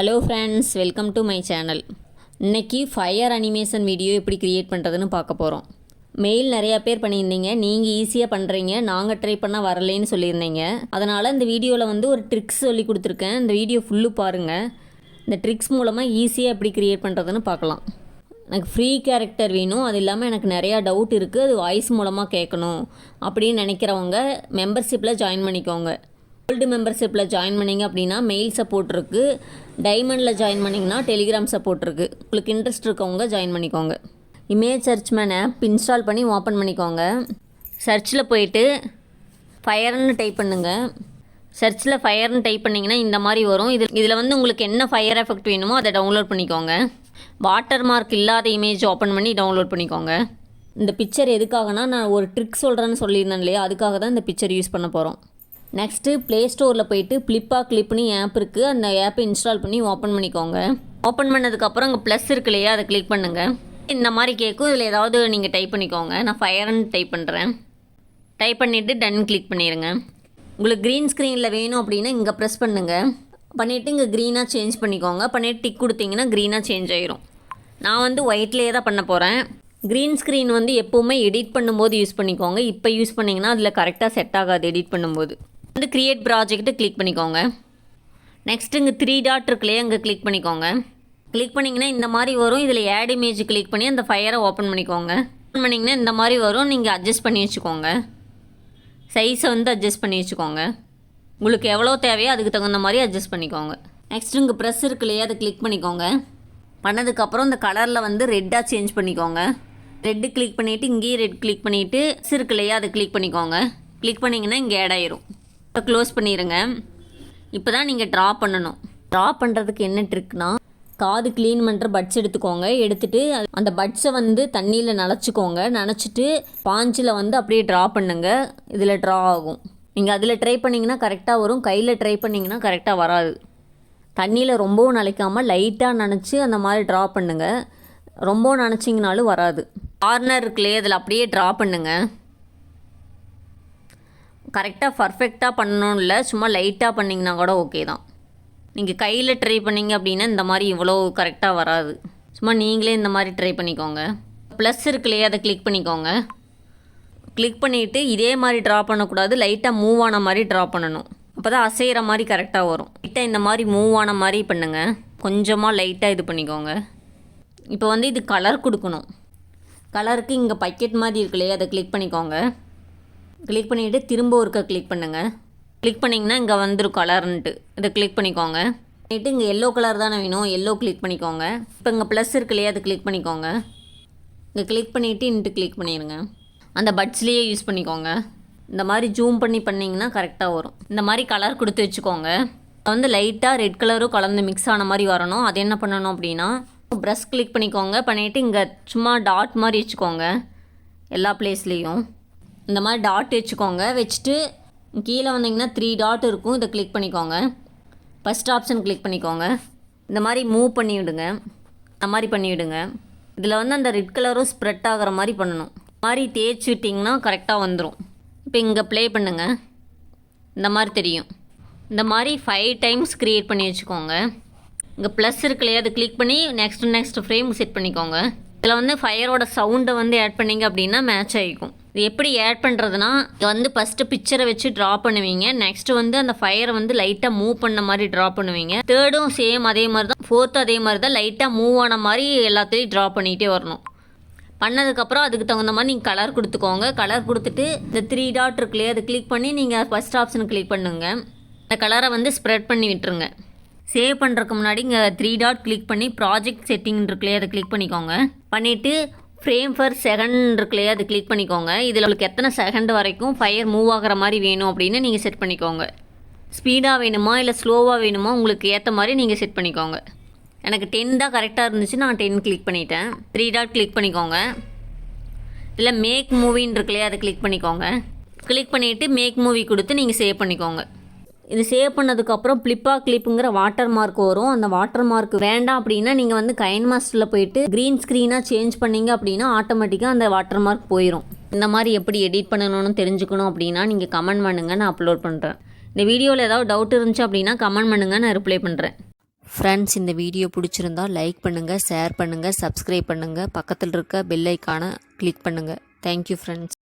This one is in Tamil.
Hello friends welcome to my channel இன்றைக்கி ஃபயர் அனிமேஷன் வீடியோ எப்படி க்ரியேட் பண்ணுறதுன்னு பார்க்க போகிறோம் மெயில் நிறையா பேர் பண்ணியிருந்தீங்க நீங்கள் ஈஸியாக பண்ணுறீங்க நாங்கள் ட்ரை பண்ணால் வரலைன்னு சொல்லியிருந்தீங்க. அதனால் இந்த வீடியோவில் வந்து ஒரு ட்ரிக்ஸ் சொல்லி கொடுத்துருக்கேன். இந்த வீடியோ ஃபுல்லு பாருங்கள் இந்த ட்ரிக்ஸ் மூலமாக ஈஸியாக எப்படி க்ரியேட் பண்ணுறதுன்னு பார்க்கலாம். எனக்கு ஃப்ரீ கேரக்டர் வேணும் அது இல்லாமல் எனக்கு நிறையா டவுட் இருக்குது அது வாய்ஸ் மூலமாக கேட்கணும் அப்படின்னு நினைக்கிறவங்க மெம்பர்ஷிப்பில் ஜாயின் பண்ணிக்கோங்க. கோல்டு மெம்பர்ஷிப்பில் ஜாயின் பண்ணிங்க அப்படின்னா மெயில் சப்போர்ட் இருக்குது டைமண்டில் ஜாயின் பண்ணிங்கன்னா டெலிகிராம் சப்போர்ட் இருக்குது உங்களுக்கு இன்ட்ரெஸ்ட் இருக்கவங்க ஜாயின் பண்ணிக்கோங்க. Image search man app install பண்ணி ஓப்பன் பண்ணிக்கோங்க. சர்ச்சில் போயிட்டு ஃபயர்னு டைப் பண்ணுங்கள் சர்ச்சில் ஃபயர்னு டைப் பண்ணிங்கன்னா இந்த மாதிரி வரும். இது இதில் வந்து உங்களுக்கு என்ன ஃபயர் எஃபெக்ட் வேணுமோ அதை டவுன்லோட் பண்ணிக்கோங்க. வாட்டர் மார்க் இல்லாத இமேஜ் ஓப்பன் பண்ணி டவுன்லோட் பண்ணிக்கோங்க. இந்த பிக்சர் எதுக்காகனா நான் ஒரு ட்ரிக் சொல்கிறேன்னு சொல்லியிருந்தேன் இல்லையா? அதுக்காக தான் இந்த பிக்சர் யூஸ் பண்ண போகிறோம் நெக்ஸ்ட்டு ப்ளே ஸ்டோரில் போயிட்டு ஃப்ளிப்பா கிளிப்னு ஆப் இருக்குது அந்த ஆப்பை இன்ஸ்டால் பண்ணி ஓப்பன் பண்ணிக்கோங்க. ஓப்பன் பண்ணதுக்கப்புறம் அங்கே ப்ளஸ் இருக்கு இல்லையா? அதை கிளிக் பண்ணுங்கள் இந்த மாதிரி கேட்கும் இதில் ஏதாவது நீங்கள் டைப் பண்ணிக்கோங்க. நான் ஃபயர்னு டைப் பண்ணுறேன் டைப் பண்ணிவிட்டு டன் கிளிக் பண்ணிடுங்க உங்களுக்கு க்ரீன் ஸ்க்ரீனில் வேணும் அப்படின்னா இங்கே ப்ரெஸ் பண்ணுங்கள் பண்ணிவிட்டு இங்கே க்ரீனாக சேஞ்ச் பண்ணிக்கோங்க. பண்ணிவிட்டு டிக் கொடுத்தீங்கன்னா க்ரீனாக சேஞ்ச் ஆயிரும். நான் வந்து ஒயிட்லேயே தான் பண்ண போகிறேன் க்ரீன் ஸ்க்ரீன் வந்து எப்போவுமே எடிட் பண்ணும்போது யூஸ் பண்ணிக்கோங்க. இப்போ யூஸ் பண்ணிங்கன்னா அதில் கரெக்டாக செட் ஆகாது எடிட் பண்ணும்போது. வந்து க்ரியேட் ப்ராஜெக்ட்டு கிளிக் பண்ணிக்கோங்க. நெக்ஸ்ட் இங்கே த்ரீ டாட் இருக்குல்லையே அங்கே கிளிக் பண்ணிக்கோங்க. கிளிக் பண்ணிங்கன்னா இந்த மாதிரி வரும். இதில் ஆட் இமேஜ் கிளிக் பண்ணி அந்த ஃபயரை ஓப்பன் பண்ணிக்கோங்க. ஓப்பன் பண்ணிங்கன்னா இந்த மாதிரி வரும். நீங்கள் அட்ஜஸ்ட் பண்ணி வச்சுக்கோங்க. சைஸை வந்து அட்ஜஸ்ட் பண்ணி வச்சுக்கோங்க. உங்களுக்கு எவ்வளோ தேவையோ அதுக்கு தகுந்த மாதிரி அட்ஜஸ்ட் பண்ணிக்கோங்க. நெக்ஸ்ட் இங்கே ப்ரெஸ் இருக்கு இல்லையா அதை கிளிக் பண்ணிக்கோங்க. பண்ணதுக்கப்புறம் இந்த கலரில் வந்து ரெட்டாக சேஞ்ச் பண்ணிக்கோங்க. ரெட்டு கிளிக் பண்ணிவிட்டு இங்கேயும் ரெட் கிளிக் பண்ணிவிட்டு இருக்கு இல்லையா அதை கிளிக் பண்ணிக்கோங்க. கிளிக் பண்ணிங்கன்னா இங்கே ஆட் ஆயிரும். க்ளோஸ் பண்ணிடுங்க இப்போ தான் நீங்கள் ட்ரா பண்ணணும். ட்ரா பண்ணுறதுக்கு என்ன ட்ரிக்னா காது க்ளீன் பண்ணுற பட்ஸ் எடுத்துக்கோங்க. எடுத்துகிட்டு அந்த பட்ஸை வந்து தண்ணியில் நனைச்சிக்கோங்க. நனைச்சிட்டு பாஞ்சில் வந்து அப்படியே ட்ரா பண்ணுங்க. இதில் ட்ரா ஆகும். நீங்கள் அதில் ட்ரை பண்ணிங்கன்னா கரெக்டாக வரும். கையில் ட்ரை பண்ணிங்கன்னா கரெக்டாக வராது. தண்ணியில் ரொம்பவும் நினைக்காமல் லைட்டாக நனைச்சி அந்த மாதிரி ட்ரா பண்ணுங்கள் ரொம்பவும் நனைச்சிங்கனாலும் வராது. கார்னர் இருக்குல்லையே அதில் அப்படியே ட்ரா பண்ணுங்கள் கரெக்டாக பர்ஃபெக்டாக பண்ணணும் இல்லை சும்மா லைட்டாக பண்ணிங்கன்னா கூட ஓகே தான். நீங்கள் கையில் ட்ரை பண்ணீங்க அப்படின்னா இந்த மாதிரி இவ்வளோ கரெக்டாக வராது. சும்மா நீங்களே இந்த மாதிரி ட்ரை பண்ணிக்கோங்க. ப்ளஸ் இருக்குல்லையே அதை கிளிக் பண்ணிக்கோங்க. கிளிக் பண்ணிவிட்டு இதே மாதிரி ட்ரா பண்ணக்கூடாது லைட்டாக மூவ் ஆன மாதிரி ட்ரா பண்ணணும். அப்போ தான் அசைகிற மாதிரி கரெக்டாக வரும். லைட்டாக இந்த மாதிரி மூவ் ஆன மாதிரி பண்ணுங்கள் கொஞ்சமாக லைட்டாக இது பண்ணிக்கோங்க. இப்போ வந்து இது கலர் கொடுக்கணும். கலருக்கு இங்கே பக்கெட் மாதிரி இருக்கு இல்லையா அதை கிளிக் பண்ணிக்கோங்க. கிளிக் பண்ணிவிட்டு திரும்ப ஒருக்க கிளிக் பண்ணுங்கள் கிளிக் பண்ணிங்கன்னா இங்கே வந்துடும் கலர்ன்ட்டு இதை கிளிக் பண்ணிக்கோங்க. பண்ணிவிட்டு இங்கே எல்லோ கலர் தானே வேணும். எல்லோ கிளிக் பண்ணிக்கோங்க. இப்போ இங்கே ப்ளஸ் இருக்கு இல்லையா அதை கிளிக் பண்ணிக்கோங்க. இங்கே கிளிக் பண்ணிவிட்டு இன்ட்டு கிளிக் பண்ணிடுங்க அந்த பட்ஸ்லேயே யூஸ் பண்ணிக்கோங்க. இந்த மாதிரி ஜூம் பண்ணி பண்ணிங்கன்னா கரெக்டாக வரும். இந்த மாதிரி கலர் கொடுத்து வச்சுக்கோங்க. அது வந்து லைட்டாக ரெட் கலரும் கலந்து மிக்ஸ் ஆன மாதிரி வரணும். அது என்ன பண்ணணும் அப்படின்னா ப்ரஷ் கிளிக் பண்ணிக்கோங்க. பண்ணிவிட்டு இங்கே சும்மா டாட் மாதிரி வச்சுக்கோங்க. எல்லா பிளேஸ்லேயும் இந்த மாதிரி டாட் வச்சுக்கோங்க. வச்சுட்டு கீழே வந்தீங்கன்னா த்ரீ டாட் இருக்கும். இதை கிளிக் பண்ணிக்கோங்க. ஃபஸ்ட் ஆப்ஷன் கிளிக் பண்ணிக்கோங்க. இந்த மாதிரி மூவ் பண்ணி விடுங்க இந்த மாதிரி பண்ணிவிடுங்க. இதில் வந்து அந்த ரெட் கலரும் ஸ்ப்ரெட் ஆகிற மாதிரி பண்ணணும். மாதிரி தேய்ச்சி விட்டிங்கன்னா கரெக்டாக வந்துடும் இப்போ இங்கே ப்ளே பண்ணுங்க. இந்த மாதிரி தெரியும். இந்த மாதிரி ஃபைவ் டைம்ஸ் க்ரியேட் பண்ணி வச்சுக்கோங்க. இங்கே ப்ளஸ் இருக்கு இல்லையா? அதை கிளிக் பண்ணி நெக்ஸ்ட் நெக்ஸ்ட் ஃப்ரேம் செட் பண்ணிக்கோங்க. இதில் வந்து ஃபயரோட சவுண்டை வந்து ஆட் பண்ணிங்க அப்படின்னா மேட்ச் ஆகிக்கும். இது எப்படி ஆட் பண்ணுறதுனா இது வந்து ஃபஸ்ட்டு பிக்சரை வச்சு ட்ரா பண்ணுவீங்க. நெக்ஸ்ட் வந்து அந்த ஃபயரை வந்து லைட்டாக மூவ் பண்ண மாதிரி ட்ரா பண்ணுவீங்க. தேர்டும் சேம் அதே மாதிரி தான் ஃபோர்த்தும் அதே மாதிரி தான் லைட்டாக மூவ் ஆன மாதிரி எல்லாத்துலேயும் ட்ரா பண்ணிகிட்டே வரணும். பண்ணதுக்கப்புறம் அதுக்கு தகுந்த மாதிரி நீங்கள் கலர் கொடுத்துக்கோங்க. கலர் கொடுத்துட்டு இந்த த்ரீ டாட் இருக்குல்லையே அதை கிளிக் பண்ணி நீங்கள் ஃபஸ்ட் ஆப்ஷன் கிளிக் பண்ணுங்க. இந்த கலரை வந்து ஸ்ப்ரெட் பண்ணி விட்டுருங்க. சேவ் பண்ணுறதுக்கு முன்னாடி இங்கே த்ரீ டாட் கிளிக் பண்ணி ப்ராஜெக்ட் செட்டிங் இருக்குல்லையே அதை கிளிக் பண்ணிக்கோங்க. பண்ணிவிட்டு ஃப்ரேம் ஃபர் செகண்ட் இருக்குல்லையே? அது கிளிக் பண்ணிக்கோங்க. இதில் உங்களுக்கு எத்தனை செகண்ட் வரைக்கும் ஃபயர் மூவ் ஆகிற மாதிரி வேணும் அப்படின்னு நீங்கள் செட் பண்ணிக்கோங்க. ஸ்பீடாக வேணுமா? இல்லை ஸ்லோவாக வேணுமா? உங்களுக்கு ஏற்ற மாதிரி நீங்கள் செட் பண்ணிக்கோங்க. எனக்கு டென் தான் கரெக்டாக இருந்துச்சு நான் டென் கிளிக் பண்ணிட்டேன். த்ரீ டாட் கிளிக் பண்ணிக்கோங்க. இல்லை மேக் மூவின்னு இருக்குல்லையே அதை கிளிக் பண்ணிக்கோங்க. கிளிக் பண்ணிவிட்டு மேக் மூவி கொடுத்து நீங்கள் சேவ் பண்ணிக்கோங்க. இது சேவ் பண்ணதுக்கப்புறம் பிளிப்பா கிளிப்புங்கிற வாட்டர் மார்க் வரும். அந்த வாட்டர் மார்க் வேண்டாம் அப்படின்னா நீங்கள் வந்து கைன் மாஸ்டரில் போயிட்டு க்ரீன் ஸ்க்ரீனாக சேஞ்ச் பண்ணீங்க அப்படின்னா ஆட்டோமேட்டிக்காக அந்த வாட்டர் மார்க் போயிடும் இந்த மாதிரி எப்படி எடிட் பண்ணணும்னு தெரிஞ்சுக்கணும் அப்படின்னா நீங்கள் கமெண்ட் பண்ணுங்கள் நான் அப்லோட் பண்ணுறேன் இந்த வீடியோவில் ஏதாவது டவுட் இருந்துச்சு அப்படின்னா கமெண்ட் பண்ணுங்கள் நான் ரிப்ளை பண்ணுறேன் ஃப்ரெண்ட்ஸ் இந்த வீடியோ பிடிச்சிருந்தா லைக் பண்ணுங்கள் ஷேர் பண்ணுங்கள் சப்ஸ்கிரைப் பண்ணுங்கள் பக்கத்தில் இருக்க பெல் ஐக்கானை கிளிக் பண்ணுங்கள் தேங்க்யூ ஃப்ரெண்ட்ஸ்